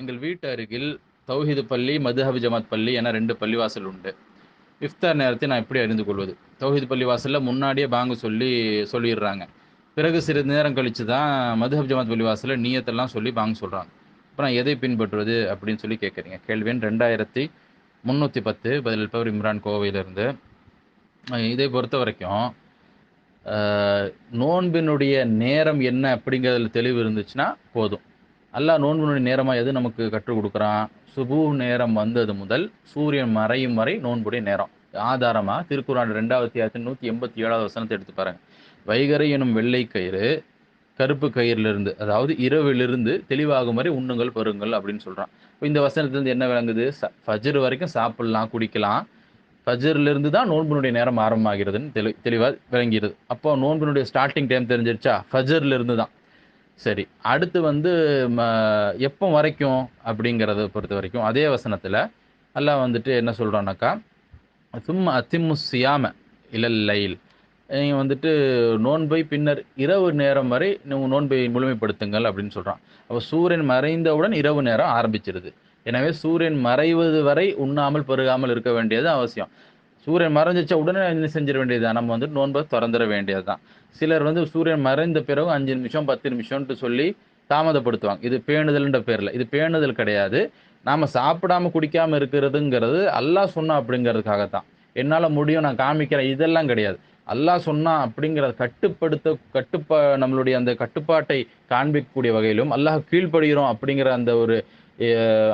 எங்கள் வீட்டு அருகில் தௌஹீது பள்ளி மதுஹப் ஜமாத் பள்ளி என ரெண்டு பள்ளிவாசல் உண்டு. இஃப்தார் நேரத்தை நான் எப்படி அறிந்து கொள்வது. தௌஹித் பள்ளிவாசலில் முன்னாடியே பாங்கு சொல்லி சொல்லிடுறாங்க. பிறகு சிறிது நேரம் கழித்து தான் மதுஹப் ஜமாத் பள்ளிவாசலில் நீயத்தெல்லாம் சொல்லி பாங்கு சொல்கிறாங்க அப்புறம் எதை பின்பற்றுவது அப்படின்னு சொல்லி கேட்குறீங்க. கேள்வி ரெண்டாயிரத்தி முந்நூற்றி பத்து பதிலளிப்பவர் இம்ரான் கோவையிலிருந்து. இதை பொறுத்த வரைக்கும் நோன்பினுடைய நேரம் என்ன அப்படிங்கிறதுல தெளிவு இருந்துச்சுன்னா போதும். அல்லா நோன்பினுடைய நேரமாக எது நமக்கு கற்றுக் கொடுக்குறான்? சுபு நேரம் வந்தது முதல் சூரியன் மறையும் வரை நோன்புடைய நேரம். ஆதாரமாக திருக்குறான் ரெண்டாவது அத்தியாயத்தின் நூற்றி எண்பத்தி ஏழாவது வசனத்தை எடுத்து பாருங்க. வைகரை எனும் வெள்ளை கயிறு கருப்பு கயிறிலிருந்து அதாவது இரவிலிருந்து தெளிவாகும் வரை உண்ணுங்கள் பருங்கள் அப்படின்னு சொல்கிறான் இப்போ இந்த வசனத்துலேருந்து என்ன விளங்குது? ச ஃபஜர் வரைக்கும் சாப்பிடலாம் குடிக்கலாம். ஃபஜர்லேருந்து தான் நோன்பினுடைய நேரம் ஆரம்பமாகிறதுன்னு தெளி தெளிவாக விளங்கிடுது அப்போ நோன்பினுடைய ஸ்டார்டிங் டைம் தெரிஞ்சிருச்சா? ஃபஜர்லேருந்து தான். சரி அடுத்து வந்து ம எப்போ வரைக்கும் அப்படிங்கிறத பொறுத்த வரைக்கும் அதே வசனத்தில் எல்லாம் வந்துட்டு என்ன சொல்கிறான்னாக்கா சும்மா அத்திமு சியாம இலல் லைல். நீங்கள் வந்துட்டு நோன்பை பின்னர் இரவு நேரம் வரை நீங்கள் நோன்பை முழுமைப்படுத்துங்கள் அப்படின்னு சொல்கிறான் அப்போ சூரியன் மறைந்தவுடன் இரவு நேரம் ஆரம்பிச்சிருது. எனவே சூரியன் மறைவது வரை உண்ணாமல் பெருகாமல் இருக்க வேண்டியது அவசியம். சூரியன் மறைஞ்சிச்சா உடனே என்ன செஞ்சிட வேண்டியதுதான்? நம்ம வந்து நோன்பை திறந்துட வேண்டியது தான் சிலர் வந்து சூரியன் மறைந்த பிறகு அஞ்சு நிமிஷம் பத்து நிமிஷம்ட்டு சொல்லி தாமதப்படுத்துவாங்க. இது பேணுதல்ன்ற பேரில். இது பேணுதல் கிடையாது. நாம் சாப்பிடாம குடிக்காமல் இருக்கிறதுங்கிறது அல்லாஹ் சொன்னா அப்படிங்கிறதுக்காகத்தான். என்னால் முடியும் நான் காமிக்கிறேன் இதெல்லாம் கிடையாது. அல்லாஹ் சொன்னா அப்படிங்கிறத கட்டுப்படுத்த கட்டுப்பா நம்மளுடைய அந்த கட்டுப்பாட்டை காண்பிக்கக்கூடிய வகையிலும் அல்லாஹ் கீழ்ப்படுகிறோம் அப்படிங்கிற அந்த ஒரு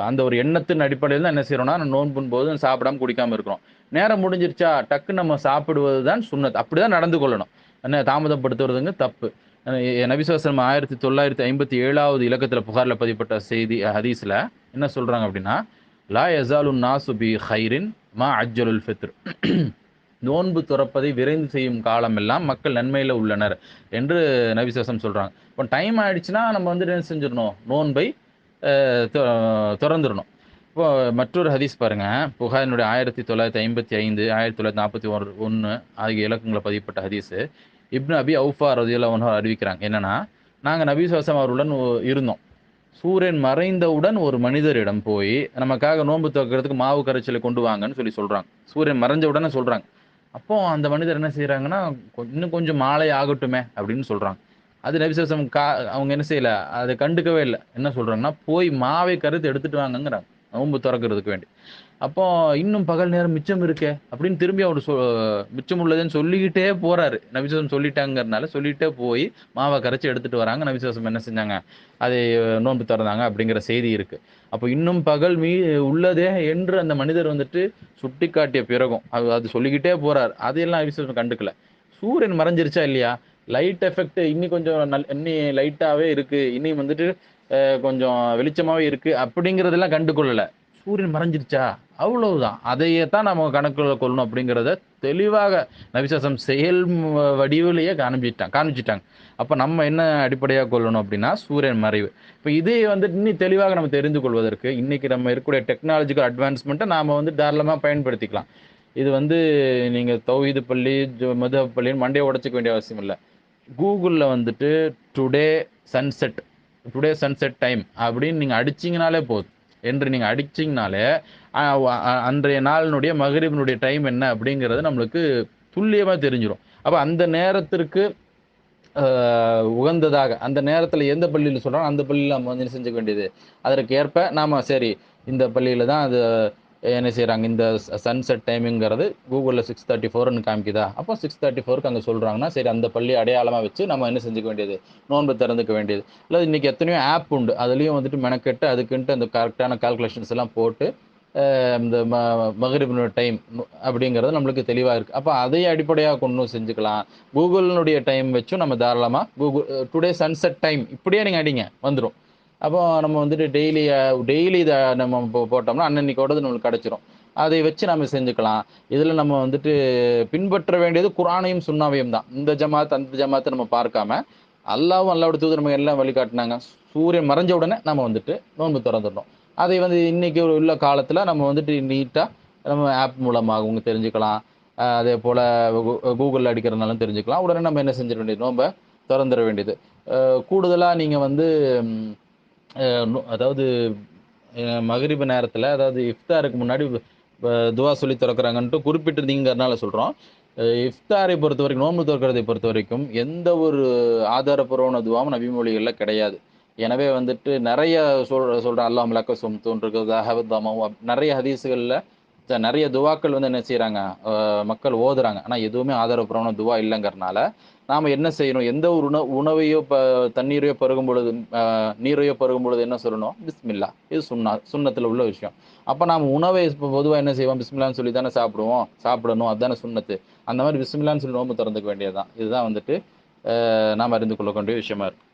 அந்த ஒரு எண்ணத்தின் அடிப்படையில் தான் என்ன செய்யறோம்னா நோன்பும் போது சாப்பிடாம குடிக்காம இருக்கிறோம். நேரம் முடிஞ்சிருச்சா டக்குன்னு நம்ம சாப்பிடுவது தான் சுண்ணத். அப்படிதான் நடந்து கொள்ளணும். என்ன தாமதப்படுத்துறதுங்க தப்பு. நபிசுவாசனம் ஆயிரத்தி தொள்ளாயிரத்தி ஐம்பத்தி ஏழாவது இலக்கத்தில் புகாரில் பதிப்பட்ட செய்தி ஹதீஸில் என்ன சொல்கிறாங்க அப்படின்னா லா யசாலு நாசு பி ஹைரின் மா அஜ்ஜலுல் ஃபித்ரு. நோன்பு துறப்பதை விரைந்து செய்யும் காலமெல்லாம் மக்கள் நன்மையில் உள்ளனர் என்று நபிசுவாசம் சொல்கிறாங்க இப்போ டைம் ஆயிடுச்சுன்னா நம்ம வந்து என்ன செஞ்சிடணும்? நோன்பை திறந்துடணும் இப்போ மற்றொரு ஹதீஸ் பாருங்கள் புகாரினுடைய ஆயிரத்தி தொள்ளாயிரத்தி ஐம்பத்தி ஐந்து ஆயிரத்தி தொள்ளாயிரத்தி நாற்பத்தி ஒரு ஒன்று ஆகிய இலக்கங்களை பதிப்பட்ட ஹதீஸு. இப்னு அபி அவுஃபா ரதியுல்லா ஒன்று அறிவிக்கிறாங்க. என்னென்னா நாங்கள் நபி சுவாசம் அவர்களுடன் இருந்தோம். சூரியன் மறைந்தவுடன் ஒரு மனிதரிடம் போய் நமக்காக நோன்பு துவக்கிறதுக்கு மாவு கரைச்சலை கொண்டு வாங்கன்னு சொல்லி சொல்கிறாங்க சூரியன் மறைஞ்ச உடனே சொல்கிறாங்க அப்போ அந்த மனிதர் என்ன செய்கிறாங்கன்னா இன்னும் கொஞ்சம் மாலை ஆகட்டுமே அப்படின்னு சொல்கிறாங்க அது நபிசம் கா அவங்க என்ன செய்யல? அதை கண்டுக்கவே இல்லை. என்ன சொல்றாங்கன்னா போய் மாவை கருத்து எடுத்துட்டு வாங்கங்கிறாங்க. நோன்பு திறக்கிறதுக்கு வேண்டி. அப்போ இன்னும் பகல் நேரம் மிச்சம் இருக்கே அப்படின்னு திரும்பி அவர் சொ மிச்சம் உள்ளதுன்னு சொல்லிக்கிட்டே போறாரு. நபிசுவாசம் சொல்லிட்டாங்கறனால சொல்லிட்டே போய் மாவை கரைச்சி எடுத்துட்டு வராங்க. நபிசுவாசம் என்ன செஞ்சாங்க? அதை நோன்பு திறந்தாங்க அப்படிங்கிற செய்தி இருக்கு. அப்போ இன்னும் பகல் மீ உள்ளதே என்று அந்த மனிதர் வந்துட்டு சுட்டி காட்டிய பிறகும். அது அது சொல்லிக்கிட்டே போறாரு. அதையெல்லாம் நபிசுவாசம் கண்டுக்கல. சூரியன் மறைஞ்சிருச்சா இல்லையா? லைட் எஃபெக்ட் இன்னி கொஞ்சம் நல் இன்னி லைட்டாகவே இருக்குது இன்னும் வந்துட்டு கொஞ்சம் வெளிச்சமாகவே இருக்குது அப்படிங்கிறதெல்லாம் கண்டுகொள்ளல. சூரியன் மறைஞ்சிருச்சா? அவ்வளவுதான். அதையே தான் நம்ம கணக்கில் கொள்ளணும் அப்படிங்கிறத தெளிவாக நவிசாசம் செயல் வடிவிலேயே காமிச்சிட்டாங்க காமிச்சிட்டாங்க. அப்போ நம்ம என்ன அடிப்படையாக கொள்ளணும் அப்படின்னா சூரியன் மறைவு. இப்போ இதே வந்து இன்னும் தெளிவாக நம்ம தெரிந்து கொள்வதற்கு இன்றைக்கி நம்ம இருக்கக்கூடிய டெக்னாலஜிக்கல் அட்வான்ஸ்மெண்ட்டை நாம் வந்து தாராளமாக பயன்படுத்திக்கலாம். இது வந்து நீங்கள் தௌஹீது பள்ளி ஜோ- மதுஹப் பள்ளின்னு மண்டையை உடச்சிக்க வேண்டிய அவசியம் இல்லை. கூகுளில் வந்துட்டு today sunset today sunset time அப்படின்னு நீங்கள் அடிச்சிங்கனாலே போதும். என்று நீங்கள் அடிச்சிங்கனாலே அன்றைய நாளினுடைய மகரிபினுடைய டைம் என்ன அப்படிங்கிறது நம்மளுக்கு துல்லியமாக தெரிஞ்சிடும் அப்போ அந்த நேரத்திற்கு உகந்ததாக அந்த நேரத்தில் எந்த பள்ளியில் சொல்கிறோம் அந்த பள்ளியில் நம்ம வந்து செஞ்சுக்க வேண்டியது? அதற்கு ஏற்ப நாம் சரி இந்த பள்ளியில் தான் அது என்ன செய்கிறாங்க இந்த சன்செட் டைமிங்கிறது கூகுளில் சிக்ஸ் தேர்ட்டி ஃபோர்னு காமிக்குதா? அப்போ சிக்ஸ் தேர்ட்டி ஃபோருக்கு அங்கே சொல்கிறாங்கன்னா சரி அந்த பள்ளி அடையாளமாக வச்சு நம்ம என்ன செஞ்சுக்க வேண்டியது? நோன்பு திறந்துக்க வேண்டியது. இல்லை இன்றைக்கி எத்தனையோ ஆப் உண்டு. அதுலேயும் வந்துட்டு மெனக்கெட்டு அதுக்குன்ட்டு அந்த கரெக்டான கால்குலேஷன்ஸ் எல்லாம் போட்டு இந்த ம மகரிபினோட டைம் அப்படிங்கிறது நம்மளுக்கு தெளிவாக இருக்குது அப்போ அதை அடிப்படையாக கொண்டு செஞ்சுக்கலாம். கூகுளினுடைய டைம் வச்சும் நம்ம தாராளமாக கூகுள் டுடே சன்செட் டைம் இப்படியே நீங்கள் அடிங்க. வந்துடும் அப்போ நம்ம வந்துட்டு டெய்லி டெய்லி இதை நம்ம போ- போட்டோம்னா அன்னன்னைக்கோடது நம்மளுக்கு கிடச்சிரும். அதை வச்சு நம்ம செஞ்சுக்கலாம். இதில் நம்ம வந்துட்டு பின்பற்ற வேண்டியது குரானையும் சுண்ணாவையும் தான். இந்த ஜமாத் அந்த ஜமாத்தை நம்ம பார்க்காம அல்லாவும் அல்லாவோட தூது நம்ம எல்லாம் வழிகாட்டினாங்க. சூரியன் மறைஞ்ச உடனே நம்ம வந்துட்டு நோன்பு திறந்துடணும். அதை வந்து இன்னைக்கு உள்ள காலத்தில் நம்ம வந்துட்டு நீட்டாக நம்ம ஆப் மூலமாகவும் தெரிஞ்சுக்கலாம். அதே போல் கூகுளில் அடிக்கிறதுனாலும் தெரிஞ்சுக்கலாம். உடனே நம்ம என்ன செஞ்சிட வேண்டியது? நோன்பை திறந்துட வேண்டியது. கூடுதலாக நீங்கள் வந்து அதாவது அஹ் மகரிபு நேரத்தில் அதாவது இஃப்தாருக்கு முன்னாடி துவா சொல்லி திறக்கிறாங்கன்ட்டு குறிப்பிட்டிருந்தீங்கிறதுனால சொல்கிறோம் இஃப்தாரை பொறுத்த வரைக்கும் நோன்பு திறக்கிறதை பொறுத்த வரைக்கும் எந்த ஒரு ஆதாரப்பூர்வமான துவாவும் நபிமொழிகளில் கிடையாது. எனவே வந்துட்டு நிறைய சொல் சொல்கிறேன் அல்லாமலக்க சொம் தோன்றுக்கிறது அஹவத் தமாவும் நிறைய ஹதீஸுகளில் நிறைய துவாக்கள் வந்து என்ன செய்கிறாங்க மக்கள் ஓதுறாங்க. ஆனால் எதுவுமே ஆதாரப்பூர்வமான துவா இல்லைங்கிறனால நாம் என்ன செய்யணும் எந்த ஒரு உணவு உணவையோ ப தண்ணீரையோ பருகும் பொழுது நீரையோ பருகும் பொழுது என்ன சொல்லணும் பிஸ்மில்லா. இது சுண்ணா சுண்ணத்தில் உள்ள விஷயம். அப்போ நாம் உணவை இப்போ பொதுவாக என்ன செய்வோம் பிஸ்மில்லான்னு சொல்லி தானே சாப்பிடுவோம் சாப்பிடணும் அதுதானே சுண்ணத்து. அந்த மாதிரி பிஸ்மில்லான்னு சொல்லி நோம்பு திறந்துக்க வேண்டியதுதான். இதுதான் வந்துட்டு நாம் அறிந்து கொள்ளக்கூடிய விஷயமா இருக்கு.